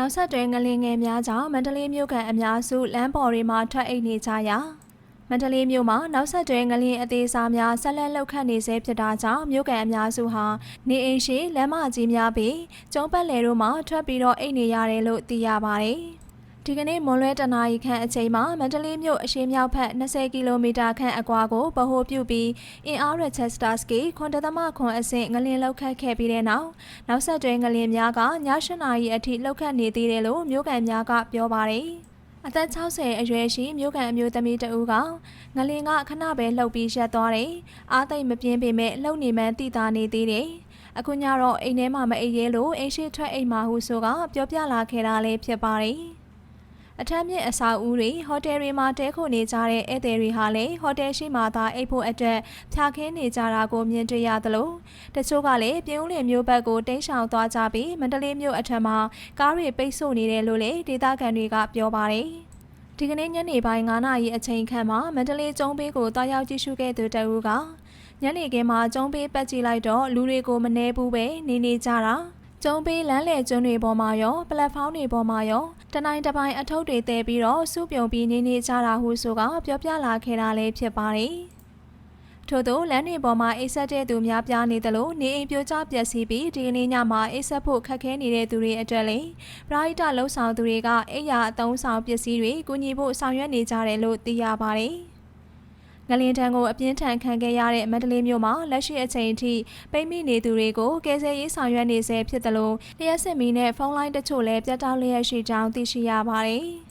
နောက်ဆက်တွဲငလင်ငယ်များကြောင့်မန္တလေးမြို့ကအများစုလမ်းပေါ်တွေမှာထွက်အိတ်နေကြရာမန္တလေးမြို့မှာနောက်ဆက်တွဲငလင်အသေးစားများဆက်လက်လှုပ်ခတ်နေဆဲဖြစ်တာကြောင့်မြို့ကန်အများစုဟာနေအိမ်ရှိလမ်းမကြီးများပြီးကျုံးပတ်လည်တို့မှာထွက်ပြီးတော့အိတ်နေရတယ်လို့သိရပါတယ်။ ဒီကနေ့မွန်လွဲတနာရီခန့်အချိန်မှာမန္တလေးမြို့အရှေ့မြောက်ဘက်20ကီလိုမီတာခန့်အကွာကိုဗဟိုပြုပြီးအင်အားရချက်စတာစကီခွန်တသမခွန်အဆင့်ငလင်လောက်ခတ်ခဲ့ပြီးတဲ့နောက်နောက်ဆက်တွဲငလင်များကည8နာရီအထိလောက်ခတ်နေသေးတယ်လို့မြို့ကန်များကပြောပါတယ်။အသက်60အရွယ်ရှိမြို့ကန်အမျိုးသမီးတဦးကငလင်ကခဏပဲလှုပ်ပြီးရက်သွားတယ်။အားသိမ့်မပြင်းပေမဲ့လှုပ်နေမှန်းသိတာနေသေးတယ်။အခုညတော့အိမ်ထဲမှာမအိပ်ရဲလို့အိမ်ရှိထွက်အိမ်မှာဟုဆိုကပြောပြလာခဲ့တာလည်းဖြစ်ပါတယ်။ အထက်မြင့်အဆောက်အဦတွေဟိုတယ်တွေမှာတဲခိုနေကြတဲ့ဧည့်သည်တွေဟာလည်းဟိုတယ်ရှိမှသာအိပ်ဖို့အတွက်ဖြာခင်းနေကြတာကိုမြင်တွေ့ရသလိုတချို့ကလည်းပြင်းဦးလင်မြို့ဘက်ကိုတိမ်းရှောင်သွားကြပြီးမန္တလေးမြို့အထက်မှာကားတွေပိတ်ဆို့နေတယ်လို့လည်းဒေသခံတွေကပြောပါတယ်ဒီကနေ့ညနေပိုင်း9နာရီအချိန်ခန့်မှာမန္တလေးကျုံးဘေးကိုတွားရောက်ကြည့်ရှုခဲ့သူတအူးကညနေခင်းမှာကျုံးဘေးပတ်ကြည့်လိုက်တော့လူတွေကိုမနှဲဘူးပဲနေနေကြတာ ကျုံးပေးလမ်းလေကျွန်းတွေပေါ်မှာရောပလက်ဖောင်းတွေပေါ်မှာရောတနိုင်တစ်ပိုင်းအထုပ်တွေတဲပြီးတော့စုပြုံပြီးနေနေကြတာဟုဆိုကပြောပြလာခဲ့တာလည်းဖြစ်ပါတယ်။ထို့သောလမ်းတွေပေါ်မှာအိတ်ဆက်တဲ့သူများပြားနေသလိုနေအိမ်ပြိုကျပျက်စီးပြီးဒီကနေ့ညမှာအိတ်ဆက်ဖို့ခက်ခဲနေတဲ့သူတွေအတွက်လည်းပရိဒလှုပ်ဆောင်သူတွေကအိယာအသုံးဆောင်ပစ္စည်းတွေကူညီဖို့ဆောင်ရွက်နေကြတယ်လို့သိရပါတယ်။ ငလင်တန်းကိုအပြင်းထန်ခံခဲ့ရတဲ့မန္တလေးမြို့မှာလက်ရှိအချိန်အထိပိတ်မိနေသူတွေကိုကယ်ဆယ်ရေးဆောင်ရွက်နေဆဲဖြစ်တယ်လို့လျှက်စစ်မီနဲ့ဖုန်းလိုင်းတချို့လည်းပြတ်တောက်လျက်ရှိကြောင်းသိရှိရပါတယ်။